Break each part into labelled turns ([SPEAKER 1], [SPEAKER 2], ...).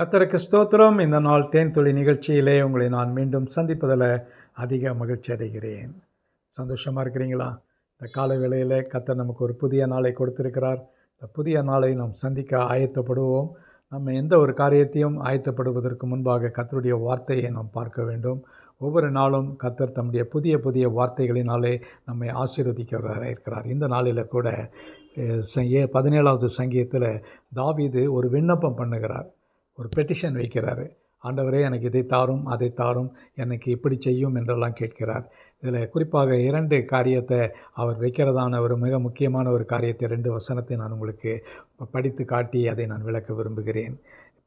[SPEAKER 1] கத்தருக்கு ஸ்தோத்திரம். இந்த நாள் தேன் துளி நிகழ்ச்சியிலே உங்களை நான் மீண்டும் சந்திப்பதில் அதிக மகிழ்ச்சி அடைகிறேன். சந்தோஷமாக இருக்கிறீங்களா? இந்த கால வேளையில் கத்தர் நமக்கு ஒரு புதிய நாளை கொடுத்திருக்கிறார். இந்த புதிய நாளை நாம் சந்திக்க ஆயத்தப்படுவோம். நம்ம எந்த ஒரு காரியத்தையும் ஆயத்தப்படுவதற்கு முன்பாக கத்தருடைய வார்த்தையை நாம் பார்க்க வேண்டும். ஒவ்வொரு நாளும் கத்தர் தம்முடைய புதிய புதிய வார்த்தைகளினாலே நம்மை ஆசீர்வதிக்கிறவராக இருக்கிறார். இந்த நாளில் கூட ச- ஏ பதினேழாவது சங்கீதத்தில் தாவீது ஒரு விண்ணப்பம் பண்ணுகிறார். ஒரு பெட்டிஷன் வைக்கிறாரு. ஆண்டவரே எனக்கு இதை தாரும் அதை தாரும் எனக்கு இப்படி செய்யும் என்றெல்லாம் கேட்கிறார். இதில் குறிப்பாக இரண்டு காரியத்தை அவர் வைக்கிறதான ஒரு மிக முக்கியமான ஒரு காரியத்தை ரெண்டு வசனத்தை நான் உங்களுக்கு படித்து காட்டி அதை நான் விளக்க விரும்புகிறேன்.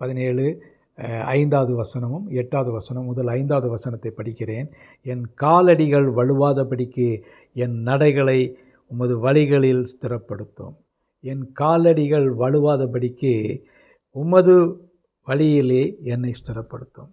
[SPEAKER 1] பதினேழு ஐந்தாவது வசனமும் எட்டாவது வசனம் முதல் ஐந்தாவது வசனத்தை படிக்கிறேன். என் காலடிகள் வலுவாதபடிக்கு என் நடைகளை உமது வழிகளில் ஸ்திரப்படுத்தும். என் காலடிகள் வலுவாதபடிக்கு உமது வழியிலே என்னை ஸ்திரப்படுத்தும்.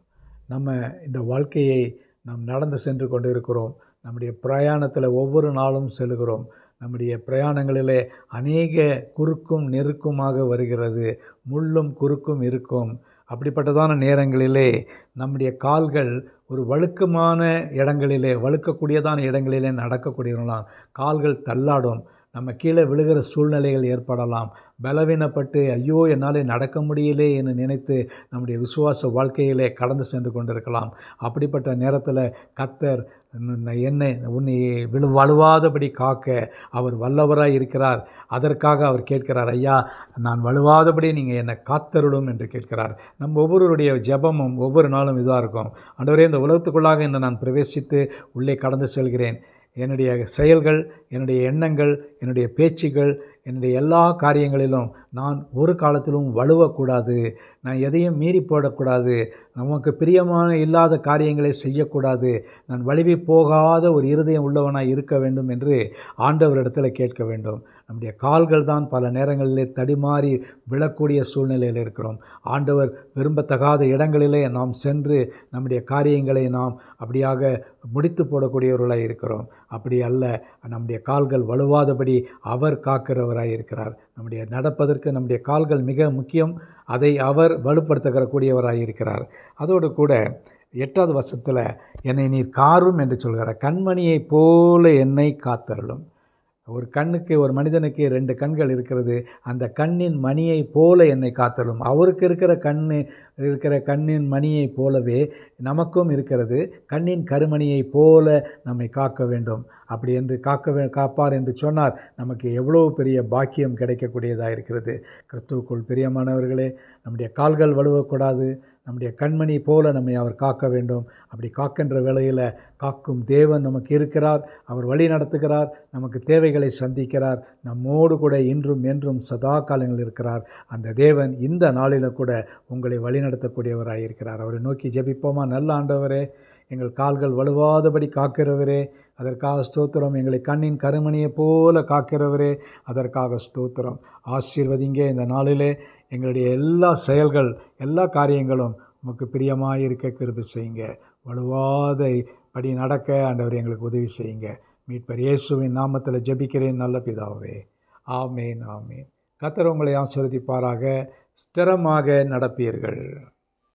[SPEAKER 1] நம்ம இந்த வாழ்க்கையை நாம் நடந்து சென்று கொண்டு இருக்கிறோம் நம்முடைய பிரயாணத்தில் ஒவ்வொரு நாளும் செல்கிறோம். நம்முடைய பிரயாணங்களிலே அநேக குறுக்கும் நெருக்குமாக வருகிறது. முள்ளும் குறுக்கும் இருக்கும். அப்படிப்பட்டதான நேரங்களிலே நம்முடைய கால்கள் ஒரு வழுக்கமான இடங்களிலே வழுக்கக்கூடியதான இடங்களிலே நடக்கக்கூடியவர்களாம். கால்கள் தள்ளாடும். நம்ம கீழே விழுகிற சூழ்நிலைகள் ஏற்படலாம். பலவீனப்பட்டு ஐயோ என்னால் நடக்க முடியலே என்று நினைத்து நம்முடைய விசுவாச வாழ்க்கையிலே கடந்து சென்று கொண்டிருக்கலாம். அப்படிப்பட்ட நேரத்தில் கத்தர் என்னை உன்னை விழு வலுவாதபடி காக்க அவர் வல்லவராக இருக்கிறார். அதற்காக அவர் கேட்கிறார் ஐயா நான் வலுவாதபடி நீங்கள் என்னை காத்தருளும் என்று கேட்கிறார். நம்ம ஒவ்வொருவருடைய ஜெபமும் ஒவ்வொரு நாளும் இதாக இருக்கும். ஆண்டவரே இந்த உலகத்துக்குள்ளாக இன்னும் நான் பிரவேசித்து உள்ளே கடந்து செல்கிறேன். என்னுடைய செயல்கள் என்னுடைய எண்ணங்கள் என்னுடைய பேச்சுகள் என்னுடைய எல்லா காரியங்களிலும் நான் ஒரு காலத்திலும் வலுவக்கூடாது. நான் எதையும் மீறி போடக்கூடாது. நமக்கு பிரியமான இல்லாத காரியங்களை செய்யக்கூடாது. நான் வலிவி போகாத ஒரு இருதயம் உள்ளவனாக இருக்க வேண்டும் என்று ஆண்டவரிடத்தில் கேட்க வேண்டும். நம்முடைய கால்கள் தான் பல நேரங்களிலே தடிமாறி விழக்கூடிய சூழ்நிலையில் இருக்கிறோம். ஆண்டவர் விரும்பத்தகாத இடங்களிலே நாம் சென்று நம்முடைய காரியங்களை நாம் அப்படியாக முடித்து போடக்கூடியவர்களாக இருக்கிறோம். அப்படி அல்ல. நம்முடைய கால்கள் வலுவாதபடி அவர் காக்கிறவராய் இருக்கிறார் நம்முடைய நடப்பதற்கு நம்முடைய கால்கள் மிக முக்கியம். அதை அவர் வலுப்படுத்துகிற இருக்கிறார் அதோடு கூட எட்டாவது வருஷத்தில் என்னை நீர் காரும் என்று சொல்கிறார். கண்மணியைப் போல என்னை காத்தருளும். ஒரு கண்ணுக்கு ஒரு மனிதனுக்கு ரெண்டு கண்கள் இருக்கிறது. அந்த கண்ணின் மணியைப் போல என்னை காத்தலும். அவருக்கு இருக்கிற கண்ணு இருக்கிற கண்ணின் மணியைப் போலவே நமக்கும் இருக்கிறது. கண்ணின் கருமணியைப் போல நம்மை காக்க வேண்டும். அப்படி என்று காக்க வே காப்பார் என்று சொன்னார் நமக்கு எவ்வளோ பெரிய பாக்கியம் கிடைக்கக்கூடியதாக இருக்கிறது. கிறிஸ்துவுக்குள் பிரியமானவர்களே நம்முடைய கால்கள் வலுவக்கூடாது நம்முடைய கண்மணி போல நம்மை அவர் காக்க வேண்டும். அப்படி காக்கின்ற வேளையில் காக்கும் தேவன் நமக்கு இருக்கிறார். அவர் வழி நடத்துகிறார். நமக்கு தேவைகளை சந்திக்கிறார். நம்மோடு கூட இன்றும் என்றும் சதா காலங்கள் இருக்கிறார். அந்த தேவன் இந்த நாளில் கூட உங்களை வழிநடத்தக்கூடியவராக இருக்கிறார் அவரை நோக்கி ஜெபிப்போமா? நல்ல ஆண்டவரே எங்கள் கால்கள் வலுவாதபடி காக்கிறவரே அதற்காக ஸ்தோத்திரம். எங்களை கண்ணின் கருமணியைப் போல காக்கிறவரே அதற்காக ஸ்தோத்திரம். ஆசீர்வதிங்க இந்த நாளிலே எங்களுடைய எல்லா செயல்கள் எல்லா காரியங்களும் உமக்கு பிரியமாக இருக்க கிருபி செய்யுங்க. வலுவாத படி நடக்க ஆண்டவர் எங்களுக்கு உதவி செய்யுங்க. மீட்பர் இயேசுவின் நாமத்தில் ஜெபிக்கிறேன் நல்ல பிதாவே. ஆமேன் ஆமேன். கத்தர் உங்களை ஆசீர்வதிப்பாராக. ஸ்திரமாக நடப்பீர்கள்.